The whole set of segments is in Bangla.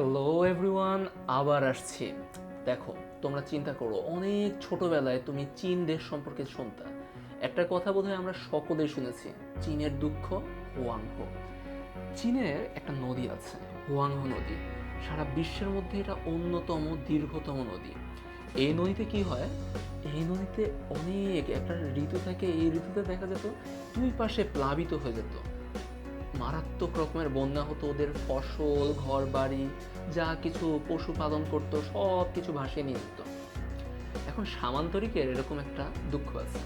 হ্যালো এভরিওয়ান আবার আসছি। দেখো, তোমরা চিন্তা করো, অনেক ছোটবেলায় তুমি চীন দেশ সম্পর্কে শুনতা। একটা কথা বোধহয় আমরা সকলেই শুনেছি, চীনের দুঃখ, হুয়াংহো। চীনের একটা নদী আছে, হুয়াংহো নদী। সারা বিশ্বের মধ্যে এটা অন্যতম, দীর্ঘতম নদী। এই নদীতে কি হয়? এই নদীতে অনেক, একটা ঋতু থাকে, এই ঋতুতে দেখা যেত দুই পাশে প্লাবিত হয়ে যেত। মারাত্মক রকমের বন্যা হতো ওদের ফসল ঘর বাড়ি যা কিছু পশুপালন করতো, সব কিছু ভাসিয়ে নিয়ে যেত। এখন সামান্তরিকের এরকম একটা দুঃখ আছে।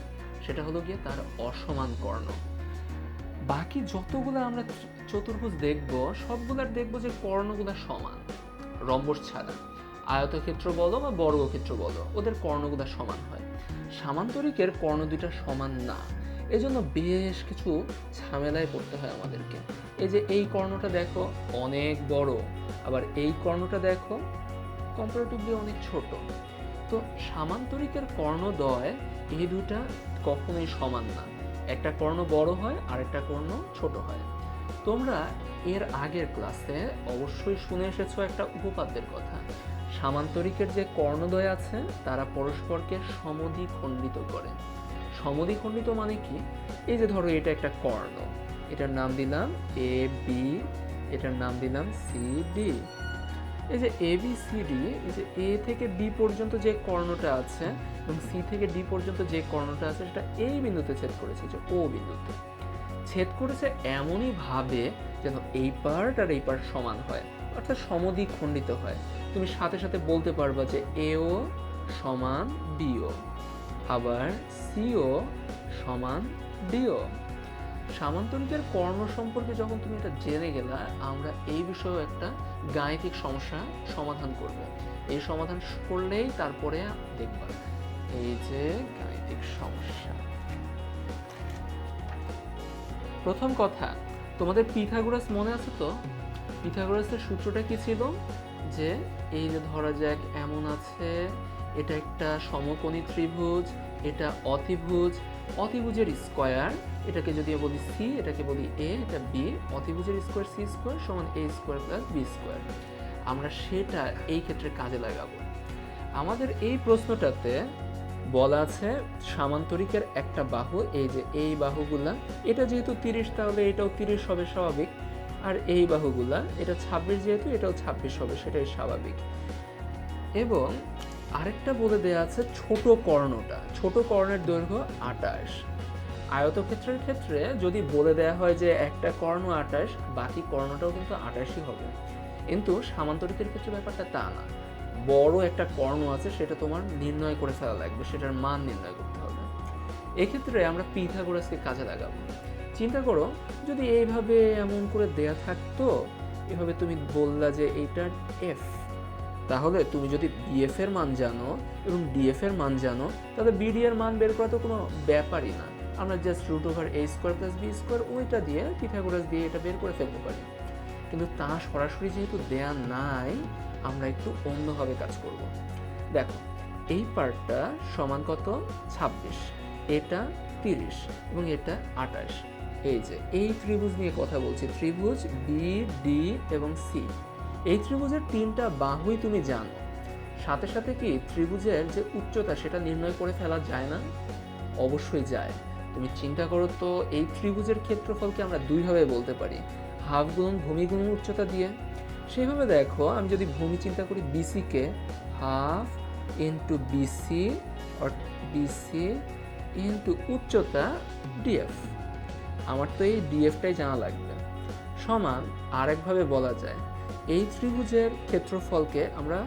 সেটা হলো গিয়ে তার অসমান কর্ণ। বাকি যতগুলো আমরা চতুর্ভুজ দেখব, সবগুলার দেখব যে কর্ণগুলো সমান। রম্বস ছাড়া। আয়তক্ষেত্র বলো বা বর্গক্ষেত্র বলো, ওদের কর্ণগুলো সমান হয়। সামান্তরিকের কর্ণ দুইটা সমান না। এজন্য বেশ কিছু ঝামেলায় পড়তে হয় আমাদেরকে। এই যে এই কর্ণটা দেখো অনেক বড়, আবার এই কর্ণটা দেখো কম্পারেটিভলি অনেক ছোট। তো সামান্তরিকের কর্ণদ্বয় এই দুটা কখনোই সমান না। একটা কর্ণ বড় হয় আর একটা কর্ণ ছোট হয়। তোমরা এর আগের ক্লাসে অবশ্যই শুনে এসেছ একটা উপপাদ্যের কথা। সামান্তরিকের যে কর্ণদ্বয় আছে, তারা পরস্পরকে সমদ্বিখণ্ডিত করে। সমদ্বিখণ্ডিত মানে কি? এই যে ধরো এটা একটা কর্ণ, এটার নাম দিলাম এ বি এটার নাম দিলাম সি ডি এই যে এ বি সি ডি এই যে এ থেকে বি পর্যন্ত যে কর্ণটা আছে এবং সি থেকে ডি পর্যন্ত যে কর্ণটা আছে, সেটা এই বিন্দুতে ছেদ করেছে, যে ও বিন্দুতে। ছেদ করেছে এমনই ভাবে যেন এই পার্ট আর এই পার্ট সমান হয়, অর্থাৎ সমদ্বিখণ্ডিত হয়। তুমি সাথে সাথে বলতে পারবা যে এও সমান বিও আবার সিও সমান ডিও। সামান্তরিকের কর্ণ সম্পর্কে যখন তুমি এটা জেনে গেলা, আমরা এই বিষয়েও একটা গাণিতিক সমস্যা সমাধান করব। এই সমাধান করলেই তারপরে দেখবা এই যে গাণিতিক সমস্যা। প্রথম কথা, তোমাদের পিথাগোরাস মনে আছে তো? পিথাগোরাসের সূত্রটা কি ছিল? যে, এই যে ধরা যাক এমন আছে, এটা একটা সমকোণী ত্রিভুজ, এটা অতিভুজ, অতিভুজের স্কোয়ার, এটাকে যদি বলি সি, এটাকে বলি এ, এটা বি, অতিভুজের স্কোয়ার সি স্কোয়ার সমান A square plus B square. আমরা সেটা এই ক্ষেত্রে কাজে লাগাবো। আমাদের এই প্রশ্নটাতে বলা আছে সামান্তরিকের একটা বাহু, এই যে এই বাহুগুলা, এটা যেহেতু তিরিশ, তাহলে এটাও তিরিশ হবে, স্বাভাবিক। আর এই বাহুগুলা, এটা ছাব্বিশ যেহেতু, এটাও ছাব্বিশ হবে, সেটাই স্বাভাবিক। এবং আরেকটা বলে দেয়া আছে ছোট কর্ণটা, ছোট কর্ণের দৈর্ঘ্য আটাশ আয়তক্ষেত্রের ক্ষেত্রে যদি বলে দেয়া হয় যে একটা কর্ণ আটাশ বাকি কর্ণটাও কিন্তু আটাশই হবে। কিন্তু সামান্তরিকের ক্ষেত্রে ব্যাপারটা তা না। বড় একটা কর্ণ আছে, সেটা তোমার নির্ণয় করে ফেলা লাগবে, সেটার মান নির্ণয় করতে হবে। এক্ষেত্রে আমরা পিথাগোরাসকে কাজে লাগাবো। চিন্তা করো, যদি এইভাবে এমন করে দেয়া থাকতো, এভাবে তুমি বললা যে এইটার এফ তাহলে তুমি যদি বিএফ এর মান জানো এবং ডিএফ এর মান জানো, তাহলে বিডি এর মান বের করা তো কোনো ব্যাপারই না। আমরা just root over A square plus B square ওইটা দিয়ে পিথাগোরাস দিয়ে এটা বের করে ফেলতে পারি। কিন্তু তা সরাসরি যেহেতু দেয়া নাই, আমরা একটু অন্যভাবে কাজ করব। দেখো, এই পার্টটা সমান কত? ছাব্বিশ। এটা তিরিশ এবং এটা আঠাশ। এই যে, এই ত্রিভুজ নিয়ে কথা বলছি, ত্রিভুজ বি ডি এবং সি এই ত্রিভুজের তিনটা বাহুই তুমি জানো। সাথে সাথে কি ত্রিভুজের যে উচ্চতা, সেটা নির্ণয় করে ফেলা যায় না? অবশ্যই যায়। তুমি চিন্তা করো তো, এই ত্রিভুজের ক্ষেত্রফলকে আমরা দুইভাবে বলতে পারি। হাফ গুণ ভূমি গুণ উচ্চতা দিয়ে। সেইভাবে দেখো, আমি যদি ভূমি চিন্তা করি বিসিকে half into BC or BC into উচ্চতা ডিএফ আমার তো এই ডিএফটাই জানা লাগবে। সমান আরেকভাবে বলা যায়, এই ত্রিভুজের ক্ষেত্রফলকে আমরা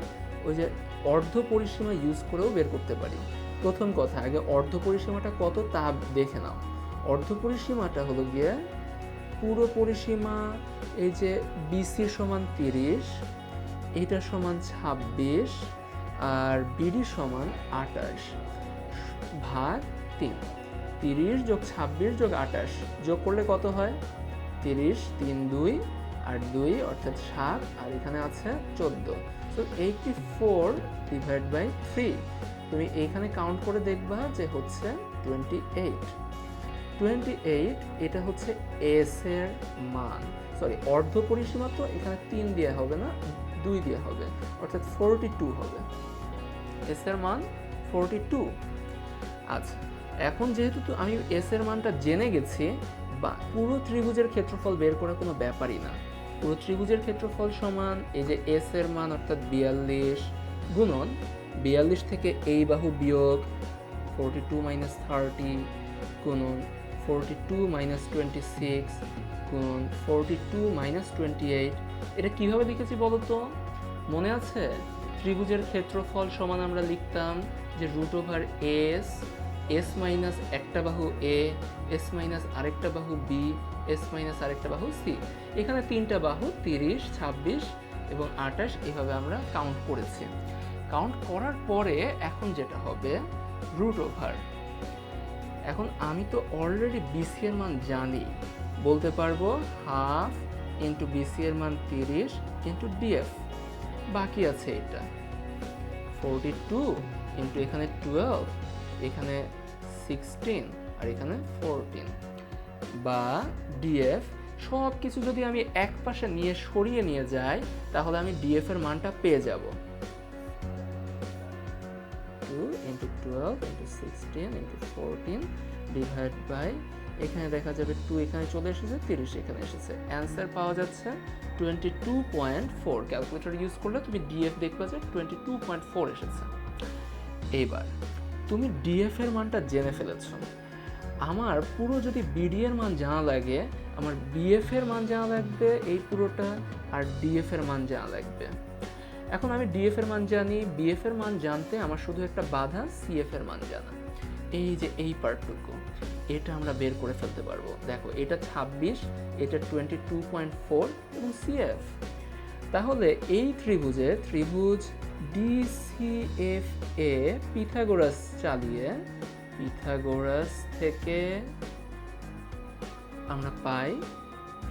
ওই যে অর্ধ পরিসীমা ইউজ করেও বের করতে পারি। প্রথম কথা, আগে অর্ধ পরিসীমাটা কত তা দেখে নাও। অর্ধ পরিসীমাটা হলো গিয়ে পুরো পরিসীমা, এই যে বিসি সমান তিরিশ, এটা সমান ছাব্বিশ, আর বিডি সমান আটাশ ভাগ তিন। তিরিশ যোগ ছাব্বিশ যোগ আটাশ যোগ করলে কত হয়? তিরিশ, তিন, দুই, আর দুই অর্থাৎ সাত, আর এখানে আছে চোদ্দ। তো eighty four divide by three তুমি এইখানে কাউন্ট করে দেখবা যে হচ্ছে টোয়েন্টি এইট টোয়েন্টি এইট এটা হচ্ছে এস এর মান। সরি অর্ধ পরিসীমা তো এখানে তিন দেওয়া হবে না, দুই দিয়ে হবে। অর্থাৎ ফোরটি টু হবে। এস এর মান ফোরটি টু আচ্ছা এখন যেহেতু তো আমি এস এর মানটা জেনে গেছি, বা পুরো ত্রিভুজের ক্ষেত্রফল বের করা কোনো ব্যাপারই না। পুরো ত্রিভুজের ক্ষেত্রফল সমান এই যে এস এর মান অর্থাৎ বিয়াল্লিশ গুণন, বিয়াল্লিশ থেকে এই বাহু বিয়োগ ফোরটি টু মাইনাস থার্টি গুণন forty two minus twenty six গুণন forty two minus twenty eight এটা কীভাবে লিখেছি বলো তো? মনে আছে? ত্রিভুজের ক্ষেত্রফল সমান আমরা লিখতাম যে root over S S minus একটা বাহু এ এস মাইনাস আরেকটা বাহু বি এস মাইনাস আরেকটা বাহু সি এখানে তিনটা বাহু, তিরিশ, ছাব্বিশ এবং আঠাশ, এভাবে আমরা কাউন্ট করেছি। কাউন্ট করার পরে এখন যেটা হবে রুট ওভার এখন আমি তো অলরেডি বিসি এর মান জানি। বলতে পারব হাফ ইন্টু বিসি এর মান তিরিশ ইন্টু ডিএফ বাকি আছে এটা। ফোরটি টু ইন্টু এখানে টুয়েলভ এখানে সিক্সটিন আর এখানে ফোরটিন বা ডিএফ সব কিছু যদি আমি এক পাশে নিয়ে সরিয়ে নিয়ে যাই, তাহলে আমি ডিএফ এর মানটা পেয়ে যাব। Two into twelve into sixteen into fourteen divide by এখানে দেখা যাবে টু এখানে চলে এসেছে, তিরিশ এখানে এসেছে। অ্যান্সার পাওয়া যাচ্ছে twenty two point four calculator use করলে তুমি ডিএফ দেখবে যে টোয়েন্টি টু পয়েন্ট ফোর এসেছে। এইবার তুমি ডিএফ এর মানটা জেনে ফেলেছো। আমার পুরো যদি বিডি এর মান জানা লাগে, আমার বিএফ এর মান জানা লাগবে এই পুরোটা, আর ডিএফ এর মান জানা লাগবে। এখন আমি ডিএফ এর মান জানি বিএফ এর মান জানতে আমার শুধু একটা বাধা সিএফ এর মান জানা। এই যে এই পার্টটুকু, এটা আমরা বের করে ফেলতে পারব। দেখো, এটা ছাব্বিশ, এটা টোয়েন্টি টু পয়েন্ট ফোর এবং সিএফ তাহলে এই ত্রিভুজে, ত্রিভুজ ডিসিএফ এ পিথাগোরাস চালিয়ে পিথাগোরাস থেকে আমরা পাই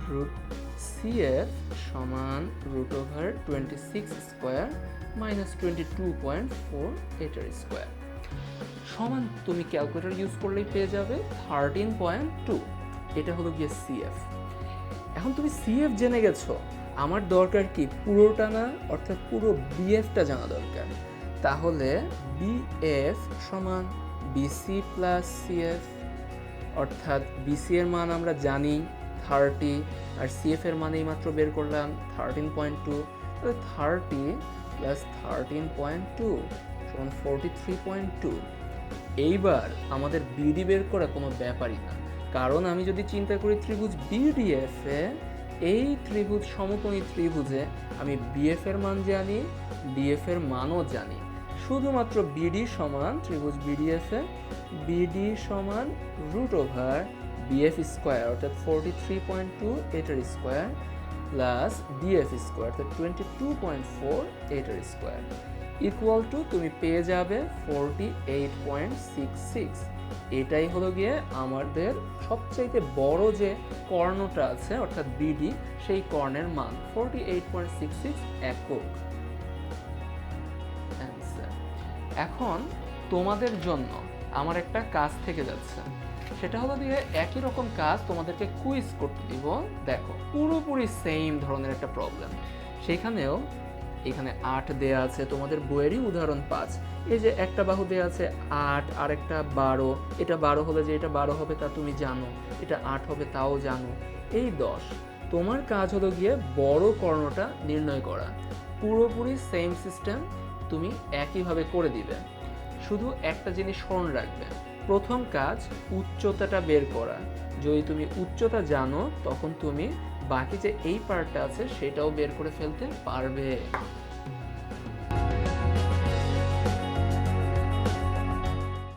রুট সিএফ সমান root over twenty six square minus twenty two point four এটার স্কোয়ার সমান তুমি ক্যালকুলেটর ইউজ করলেই পেয়ে যাবে থার্টিন পয়েন্ট টু এটা হলো গিয়ে সিএফ এখন তুমি সিএফ জেনে গেছো আমার দরকার কি? পুরোটা না, অর্থাৎ পুরো বিএফটা জানা দরকার। তাহলে বিএফ সমান বিসি প্লাস সিএফ অর্থাৎ বিসি এর মান আমরা জানি থার্টি আর সিএফ এর মান এইমাত্র বের করলাম থার্টিন পয়েন্ট টু তাহলে thirty plus thirteen point two সমান ফোরটি থ্রি পয়েন্ট টু এইবার আমাদের বিডি বের করা কোনো ব্যাপারই না। কারণ আমি যদি চিন্তা করি ত্রিভুজ বিডিএফ এ এই ত্রিভুজ সমকোণী ত্রিভুজে আমি বিএফ এর মান জানি ডিএফ এর মানও জানি। শুধুমাত্র বিডি সমান ত্রিভুজ বিডিএফ এ বিডি সমান রুট ওভার বিএফ স্কোয়ার অর্থাৎ ফোরটি থ্রি পয়েন্ট টু এটার স্কোয়ার প্লাস ডিএফ স্কোয়ার অর্থাৎ টোয়েন্টি টু পয়েন্ট ফোর এটার স্কোয়ার ইকুয়াল টু তুমি পেয়ে যাবে forty eight point six six এটাই হলো গিয়ে আমাদের সবচাইতে বড় যে কর্ণটা আছে, অর্থাৎ বিডি সেই কর্ণের মান forty eight point six six একক এখন তোমাদের জন্য আমার একটা কাজ থেকে যাচ্ছে। সেটা হলো দিয়ে একই রকম কাজ তোমাদেরকে কুইজ করতে দিব। দেখো, পুরোপুরি সেম ধরনের একটা প্রবলেম সেখানেও এখানে আট দেয়া আছে, তোমাদের বইয়েরই উদাহরণ পাঁচ। এই যে একটা বাহু দেয়া আছে আট আর একটা বারো। এটা বারো হলে যে এটা বারো হবে তা তুমি জানো, এটা আট হবে তাও জানো। এই দশ, তোমার কাজ হলো গিয়ে বড় কর্ণটা নির্ণয় করা। পুরোপুরি সেম সিস্টেম তুমি একইভাবে করে দিবে। শুধু একটা জিনিস স্মরণ রাখবে। প্রথম কাজ উচ্চতাটা বের করা। যদি তুমি উচ্চতা জানো, তখন তুমি বাকি যে এই পার্টটা আছে সেটাও বের করে ফেলতে পারবে।